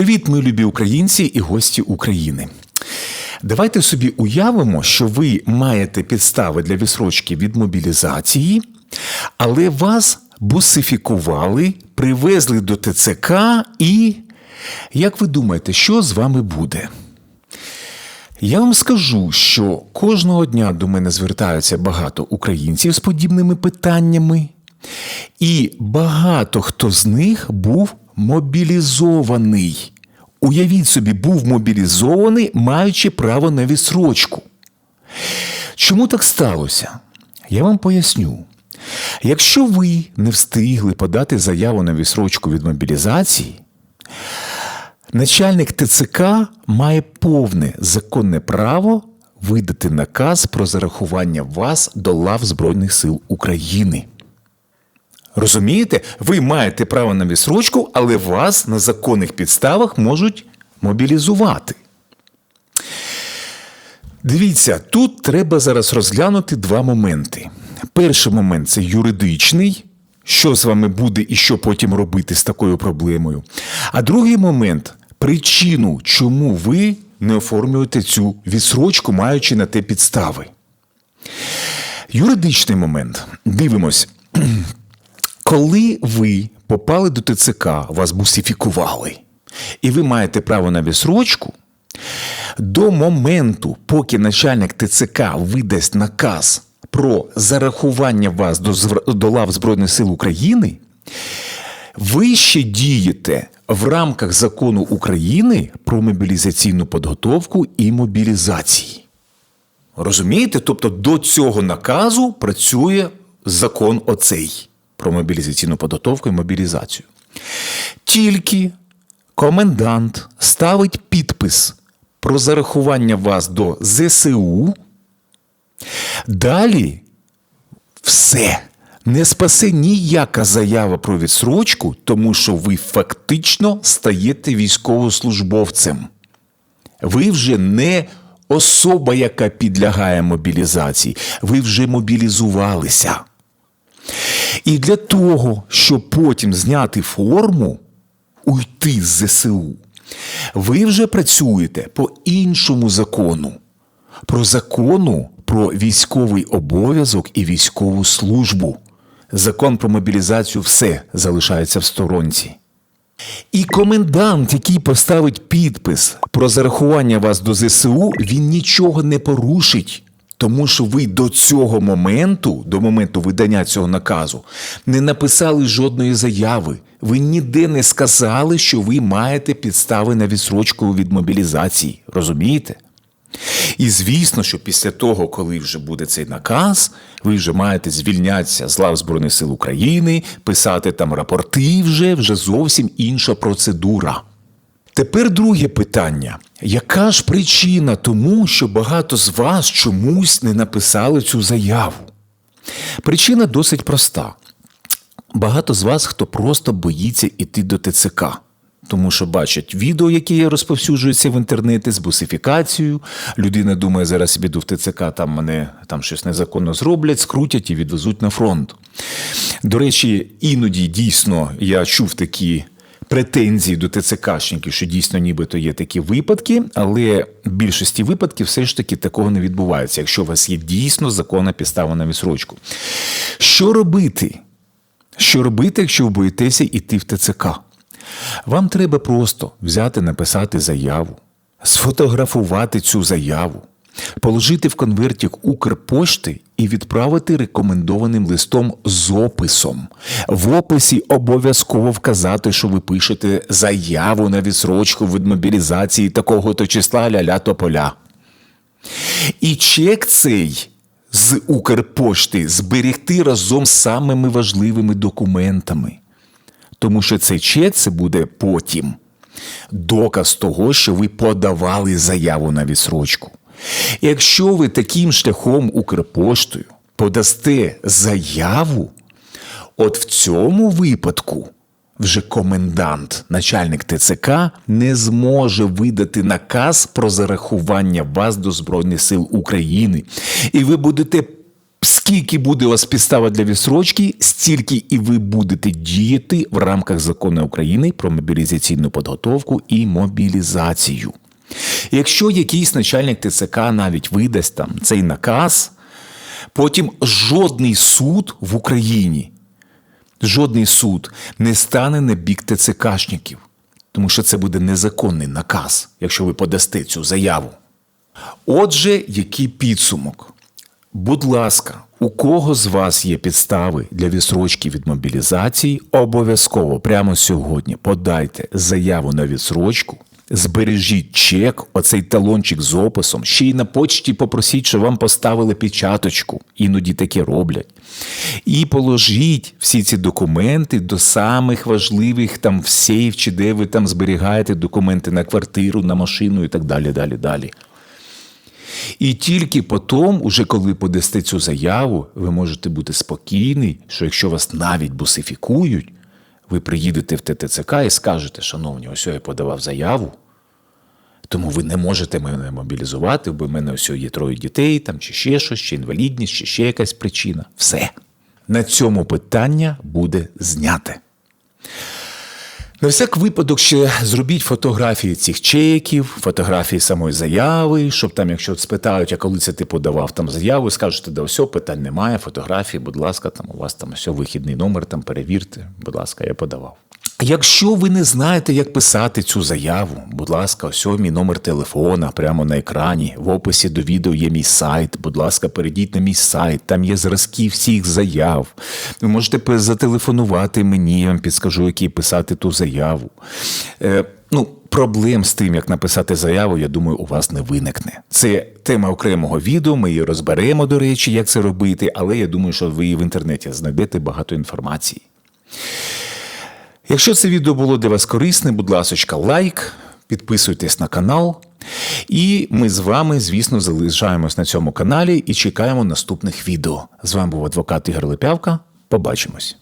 Привіт, ми любі українці і гості України. Давайте собі уявимо, що ви маєте підстави для відсрочки від мобілізації, але вас бусифікували, привезли до ТЦК і. Як ви думаєте, що з вами буде? Я вам скажу, що кожного дня до мене звертаються багато українців з подібними питаннями, і багато хто з них був мобілізований. Уявіть собі, був мобілізований, маючи право на відсрочку. Чому так сталося? Я вам поясню. Якщо ви не встигли подати заяву на відсрочку від мобілізації, начальник ТЦК має повне законне право видати наказ про зарахування вас до лав Збройних сил України. Розумієте, ви маєте право на відсрочку, але вас на законних підставах можуть мобілізувати. Дивіться, тут треба зараз розглянути два моменти. Перший момент це юридичний, що з вами буде і що потім робити з такою проблемою. А другий момент причину, чому ви не оформлюєте цю відсрочку, маючи на те підстави. Юридичний момент. Дивимось. Коли ви попали до ТЦК, вас бусифікували, і ви маєте право на відсрочку, до моменту, поки начальник ТЦК видасть наказ про зарахування вас до, до лав Збройних сил України, ви ще дієте в рамках закону України про мобілізаційну підготовку і мобілізації. Розумієте? Тобто до цього наказу працює закон оцей про мобілізаційну підготовку і мобілізацію. Тільки комендант ставить підпис про зарахування вас до ЗСУ. Далі все. Не спасе ніяка заява про відсрочку, тому що ви фактично стаєте військовослужбовцем. Ви вже не особа, яка підлягає мобілізації, ви вже мобілізувалися. І для того, щоб потім зняти форму, уйти з ЗСУ, ви вже працюєте по іншому закону. Про закону про військовий обов'язок і військову службу. Закон про мобілізацію все залишається в сторонці. І комендант, який поставить підпис про зарахування вас до ЗСУ, він нічого не порушить, тому що ви до цього моменту, до моменту видання цього наказу, не написали жодної заяви. Ви ніде не сказали, що ви маєте підстави на відсрочку від мобілізації. Розумієте? І звісно, що після того, коли вже буде цей наказ, ви вже маєте звільнятися з лав Збройних сил України, писати там рапорти вже, вже зовсім інша процедура. Тепер друге питання: яка ж причина тому, що багато з вас чомусь не написали цю заяву? Причина досить проста. Багато з вас, хто просто боїться йти до ТЦК. Тому що бачать відео, які розповсюджуються в інтернеті з бусифікацією. Людина думає, зараз я піду в ТЦК, там мене там щось незаконно зроблять, скрутять і відвезуть на фронт. До речі, іноді дійсно я чув такі претензії до ТЦКшників, що дійсно нібито є такі випадки, але в більшості випадків все ж таки такого не відбувається, якщо у вас є дійсно законна підстава на відсрочку. Що робити? Що робити, якщо ви боїтеся йти в ТЦК? Вам треба просто взяти, написати заяву, сфотографувати цю заяву, положити в конвертик Укрпошти і відправити рекомендованим листом з описом. В описі обов'язково вказати, що ви пишете заяву на відсрочку від мобілізації такого-то числа ля-ля тополя. І чек цей з Укрпошти зберегти разом з самими важливими документами. Тому що цей чек це буде потім доказ того, що ви подавали заяву на відсрочку. Якщо ви таким шляхом Укрпоштою подасте заяву, от в цьому випадку вже комендант, начальник ТЦК, не зможе видати наказ про зарахування вас до Збройних сил України. І ви будете Скільки буде у вас підстава для відсрочки, стільки і ви будете діяти в рамках закону України про мобілізаційну підготовку і мобілізацію. Якщо якийсь начальник ТЦК навіть видасть там цей наказ, потім жодний суд в Україні, жодний суд не стане на бік ТЦКшників, тому що це буде незаконний наказ, якщо ви подасте цю заяву. Отже, який підсумок? Будь ласка, у кого з вас є підстави для відсрочки від мобілізації, обов'язково прямо сьогодні подайте заяву на відсрочку, збережіть чек, оцей талончик з описом, ще й на почті попросіть, щоб вам поставили печаточку, іноді таке роблять. І положіть всі ці документи до самих важливих там в сейф, чи де ви там зберігаєте документи на квартиру, на машину і так далі, далі, далі. І тільки потім, уже коли подасте цю заяву, ви можете бути спокійні, що якщо вас навіть бусифікують, ви приїдете в ТТЦК і скажете, шановні, ось я подавав заяву, тому ви не можете мене мобілізувати, бо в мене ось є троє дітей, там, чи ще щось, чи інвалідність, чи ще якась причина. Все. На цьому питання буде зняте. На всяк випадок ще зробіть фотографії цих чеків, фотографії самої заяви, щоб там, якщо спитають, а коли це ти подавав там заяву, скажете, да все, питань немає, фотографії, будь ласка, там у вас там все, вихідний номер, там перевірте, будь ласка, я подавав. Якщо ви не знаєте, як писати цю заяву, будь ласка, ось мій номер телефона прямо на екрані. В описі до відео є мій сайт. Будь ласка, перейдіть на мій сайт, там є зразки всіх заяв. Ви можете зателефонувати мені, я вам підскажу, який писати ту заяву. Е, ну, Проблем з тим, як написати заяву, я думаю, у вас не виникне. Це тема окремого відео. Ми її розберемо, до речі, як це робити, але я думаю, що ви в інтернеті знайдете багато інформації. Якщо це відео було для вас корисне, будь ласка, лайк, підписуйтесь на канал. І ми з вами, звісно, залишаємось на цьому каналі і чекаємо наступних відео. З вами був адвокат Ігор Лепявка. Побачимось.